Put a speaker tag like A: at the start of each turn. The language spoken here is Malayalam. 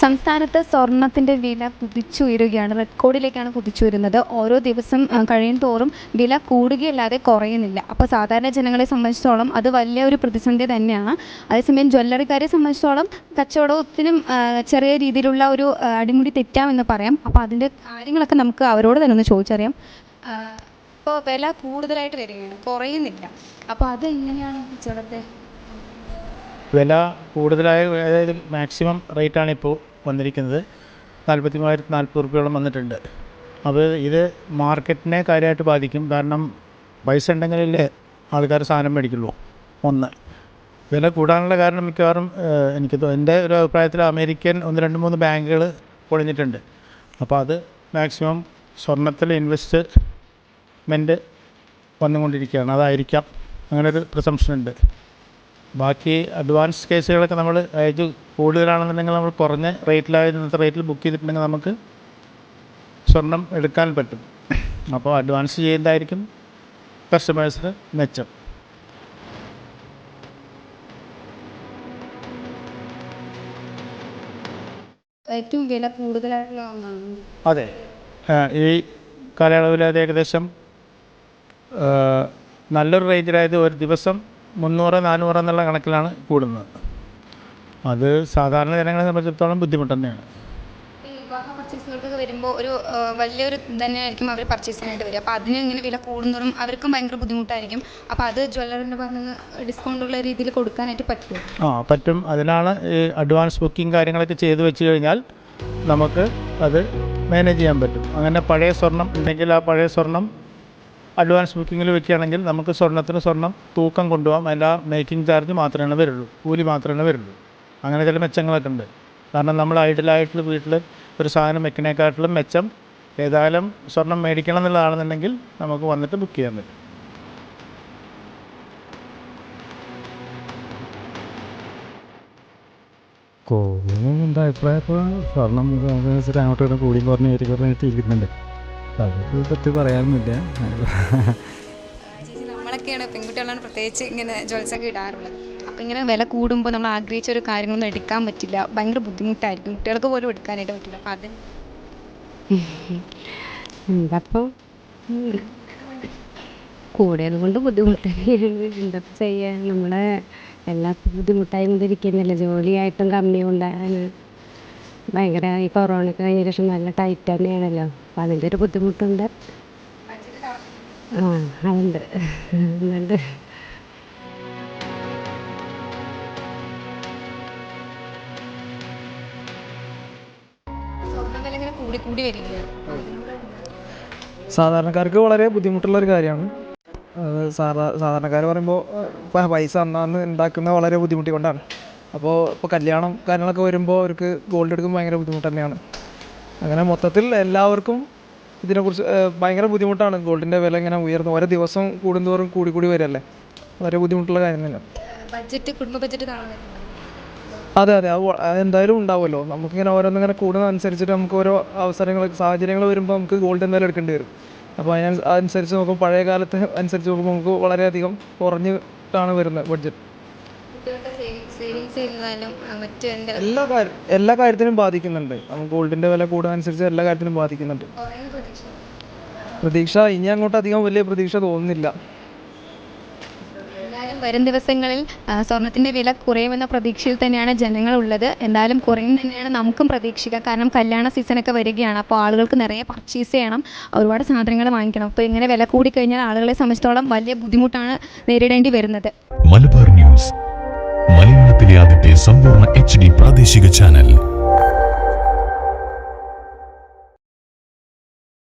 A: സംസ്ഥാനത്ത് സ്വർണത്തിന്റെ വില കുതിച്ചുയരുകയാണ്. റെക്കോർഡിലേക്കാണ് കുതിച്ചുയരുന്നത്. ഓരോ ദിവസം കഴിയും തോറും വില കൂടുകയല്ലാതെ കുറയുന്നില്ല. അപ്പോൾ സാധാരണ ജനങ്ങളെ സംബന്ധിച്ചിടത്തോളം അത് വലിയ ഒരു പ്രതിസന്ധി തന്നെയാണ്. അതേസമയം ജ്വല്ലറിക്കാരെ സംബന്ധിച്ചിടത്തോളം കച്ചവടത്തിനും ചെറിയ രീതിയിലുള്ള ഒരു അടിമുടി തെറ്റാമെന്ന് പറയാം. അപ്പോൾ അതിന്റെ കാര്യങ്ങളൊക്കെ നമുക്ക് അവരോട് തന്നെ ഒന്ന് ചോദിച്ചറിയാം. ഇപ്പോൾ വില കൂടുതലായിട്ട് വരികയാണ്. കുറയുന്നില്ല. അപ്പോൾ അത് എങ്ങനെയാണ് കച്ചവടത്തെ
B: വില കൂടുതലായ അതായത് മാക്സിമം റേറ്റാണ് ഇപ്പോൾ വന്നിരിക്കുന്നത്. നാൽപ്പത്തി മൂവായിരത്തി നാൽപ്പത് റുപ്യോളം വന്നിട്ടുണ്ട്. അപ്പോൾ ഇത് മാർക്കറ്റിനെ കാര്യമായിട്ട് ബാധിക്കും. കാരണം പൈസ ഉണ്ടെങ്കിലല്ലേ ആൾക്കാർ സാധനം മേടിക്കുള്ളൂ. ഒന്ന്. വില കൂടാനുള്ള കാരണം മിക്കവാറും എനിക്ക് എന്റെ ഒരു അഭിപ്രായത്തിൽ അമേരിക്കൻ ഒന്ന് രണ്ട് മൂന്ന് ബാങ്കുകൾ പൊളിഞ്ഞിട്ടുണ്ട്. അപ്പോൾ അത് മാക്സിമം സ്വർണത്തിൽ ഇൻവെസ്റ്റ്മെന്റ് വന്നുകൊണ്ടിരിക്കുകയാണ്. അതായിരിക്കാം. അങ്ങനൊരു ഉണ്ട്. ബാക്കി അഡ്വാൻസ് കേസുകളൊക്കെ നമ്മൾ ഏജ് കൂടുതലാണെന്നുണ്ടെങ്കിൽ നമ്മൾ കുറഞ്ഞ റേറ്റിലായത് ഇന്നത്തെ റേറ്റിൽ ബുക്ക് ചെയ്തിട്ടുണ്ടെങ്കിൽ നമുക്ക് സ്വർണം എടുക്കാൻ പറ്റും. അപ്പോൾ അഡ്വാൻസ് ചെയ്യുന്നതായിരിക്കും കസ്റ്റമേഴ്സിന് മെച്ചം.
A: ഏറ്റവും വില കൂടുതലായിട്ടുള്ള ഒന്നാണ്.
B: അതെ. ഈ കാലയളവിൽ അത് ഏകദേശം നല്ലൊരു റേഞ്ചിലായത് ഒരു ദിവസം മുന്നൂറ് നാനൂറ് എന്നുള്ള കണക്കിലാണ് കൂടുന്നത്. അത് സാധാരണ ജനങ്ങളെ സംബന്ധിച്ചിടത്തോളം ബുദ്ധിമുട്ട് തന്നെയാണ്.
A: ഈ വിവാഹ പർച്ചേസുകൾക്കൊക്കെ വരുമ്പോൾ ഒരു വലിയൊരു തന്നെയായിരിക്കും അവർ പർച്ചേസിനായിട്ട് വരിക. അപ്പോൾ അതിന് ഇങ്ങനെ വില കൂടുന്തോറും അവർക്കും ഭയങ്കര ബുദ്ധിമുട്ടായിരിക്കും. അപ്പോൾ അത് ജ്വല്ലറിന്റെ പറഞ്ഞ ഡിസ്കൗണ്ടുള്ള രീതിയിൽ കൊടുക്കാനായിട്ട് പറ്റുമോ?
B: ആ പറ്റും. അതിനാണ് ഈ അഡ്വാൻസ് ബുക്കിംഗ് കാര്യങ്ങളൊക്കെ ചെയ്തു വെച്ച് കഴിഞ്ഞാൽ നമുക്ക് അത് മാനേജ് ചെയ്യാൻ പറ്റും. അങ്ങനെ പഴയ സ്വർണം ഉണ്ടെങ്കിൽ ആ പഴയ സ്വർണം അഡ്വാൻസ് ബുക്കിങ്ങിൽ വെക്കുകയാണെങ്കിൽ നമുക്ക് സ്വർണത്തിന് സ്വർണം തൂക്കം കൊണ്ടുപോകാം. എല്ലാ മേക്കിംഗ് ചാർജ് മാത്രമേ വരുള്ളൂ. കൂലി മാത്രമേ വരുള്ളൂ. അങ്ങനെ ചില മെച്ചങ്ങളൊക്കെ ഉണ്ട്. കാരണം നമ്മൾ ഐഡിയലായിട്ട് വീട്ടിൽ ഒരു സാധനം വെക്കണേക്കാട്ടിലും മെച്ചം ഏതായാലും സ്വർണം മേടിക്കണം എന്നുള്ളതാണെന്നുണ്ടെങ്കിൽ നമുക്ക് വന്നിട്ട് ബുക്ക് ചെയ്യാൻ പറ്റും.
C: കോവിഡ് എന്താ അഭിപ്രായം? ഇപ്പോൾ സ്വർണം അങ്ങോട്ട് കൂടിയും കുറഞ്ഞു കുറഞ്ഞിട്ട് ഇരിക്കുന്നുണ്ട് അതിനെ പറ്റി പറയാനൊന്നുമില്ല.
A: നമ്മളൊക്കെയാണ് പെൺകുട്ടികളാണ് പ്രത്യേകിച്ച് ഇങ്ങനെ ജ്വൽസൊക്കെ ഇടാറുള്ളത്. അപ്പം ഇങ്ങനെ വില കൂടുമ്പോൾ നമ്മൾ ആഗ്രഹിച്ച ഒരു കാര്യങ്ങളൊന്നും എടുക്കാൻ പറ്റില്ല. ഭയങ്കര ബുദ്ധിമുട്ടായിരിക്കും. കുട്ടികൾക്ക് പോലും എടുക്കാനായിട്ട് പറ്റില്ല. അപ്പം അത്
D: എന്തപ്പോൾ കൂടിയത് കൊണ്ട് ബുദ്ധിമുട്ട് തന്നെയാണ് എന്താ ചെയ്യുക നമ്മളെ എല്ലാത്തിനും ബുദ്ധിമുട്ടായി കൊണ്ടിരിക്കുന്നില്ല? ജോലിയായിട്ടും കമ്മി ഉണ്ടാകാൻ ഭയങ്കര ഈ കൊറോണ കഴിഞ്ഞ ശേഷം നല്ല ടൈറ്റ് തന്നെയാണല്ലോ. അപ്പം അതിന്റെ ഒരു ബുദ്ധിമുട്ടുണ്ട്. ആ അതുണ്ട്.
A: വരികയാണ്.
E: സാധാരണക്കാർക്ക് വളരെ ബുദ്ധിമുട്ടുള്ള ഒരു കാര്യമാണ്. അത് സാധാ സാധാരണക്കാർ പറയുമ്പോൾ ഇപ്പം പൈസ അന്നാന്ന് ഉണ്ടാക്കുന്ന വളരെ ബുദ്ധിമുട്ടിക്കൊണ്ടാണ് അപ്പോൾ ഇപ്പോൾ കല്യാണം കാര്യങ്ങളൊക്കെ വരുമ്പോൾ അവർക്ക് ഗോൾഡ് എടുക്കുമ്പോൾ ഭയങ്കര ബുദ്ധിമുട്ട് തന്നെയാണ്. അങ്ങനെ മൊത്തത്തിൽ എല്ലാവർക്കും ഇതിനെക്കുറിച്ച് ഭയങ്കര ബുദ്ധിമുട്ടാണ്. ഗോൾഡിന്റെ വില ഇങ്ങനെ ഉയർന്നു. ഓരോ ദിവസം കൂടുന്തോറും കൂടി കൂടി വരല്ലേ? വളരെ ബുദ്ധിമുട്ടുള്ള കാര്യം തന്നെയാണ്.
A: ബഡ്ജറ്റ് കുടുംബ ബഡ്ജറ്റ്
E: അതെ അതെ. അത് എന്തായാലും ഉണ്ടാവുമല്ലോ. നമുക്കിങ്ങനെ ഓരോന്നിങ്ങനെ കൂടുന്നതനുസരിച്ചിട്ട് നമുക്ക് ഓരോ അവസരങ്ങൾ സാഹചര്യങ്ങൾ വരുമ്പോൾ നമുക്ക് ഗോൾഡ് എന്തായാലും എടുക്കേണ്ടി വരും. അപ്പോൾ അതിനനുസരിച്ച് നോക്കുമ്പോൾ പഴയ കാലത്തെ അനുസരിച്ച് നോക്കുമ്പോൾ നമുക്ക് വളരെയധികം കുറഞ്ഞിട്ടാണ് വരുന്നത് ബഡ്ജറ്റ്.
A: കുട്ടികളുടെ സേവിങ്സ് ചെയ്യുന്നതിലും മറ്റു എന്റെ
E: എല്ലാ കാര്യ എല്ലാ കാര്യത്തിനും ബാധിക്കുന്നുണ്ട്. ഗോൾഡിന്റെ ഗോൾഡിന്റെ വില കൂടുന്നതനുസരിച്ച് എല്ലാ കാര്യത്തിനും ബാധിക്കുന്നുണ്ട്.
A: പ്രതീക്ഷ?
E: ഇനി അങ്ങോട്ട് അധികം വലിയ പ്രതീക്ഷ തോന്നുന്നില്ല.
A: എന്തായാലും വരും ദിവസങ്ങളിൽ സ്വർണത്തിന്റെ സ്വർണത്തിന്റെ വില കുറയുമെന്ന പ്രതീക്ഷയിൽ തന്നെയാണ് ജനങ്ങൾ ഉള്ളത്. എന്തായാലും കുറയും തന്നെയാണ് നമുക്കും പ്രതീക്ഷിക്കുക. കാരണം കല്യാണ സീസണൊക്കെ വരികയാണ്. അപ്പോൾ ആളുകൾക്ക് നിറയെ പർച്ചേസ് ചെയ്യണം. ഒരുപാട് സാധനങ്ങൾ വാങ്ങിക്കണം. അപ്പോൾ ഇങ്ങനെ വില കൂടിക്കഴിഞ്ഞാൽ ആളുകളെ സംബന്ധിച്ചിടത്തോളം വലിയ ബുദ്ധിമുട്ടാണ് നേരിടേണ്ടി വരുന്നത്.
F: മലബാർ ന്യൂസ്. മലയാളത്തിലെ ആദ്യത്തെ സമ്പൂർണ എച്ച് ഡി പ്രാദേശിക ചാനൽ.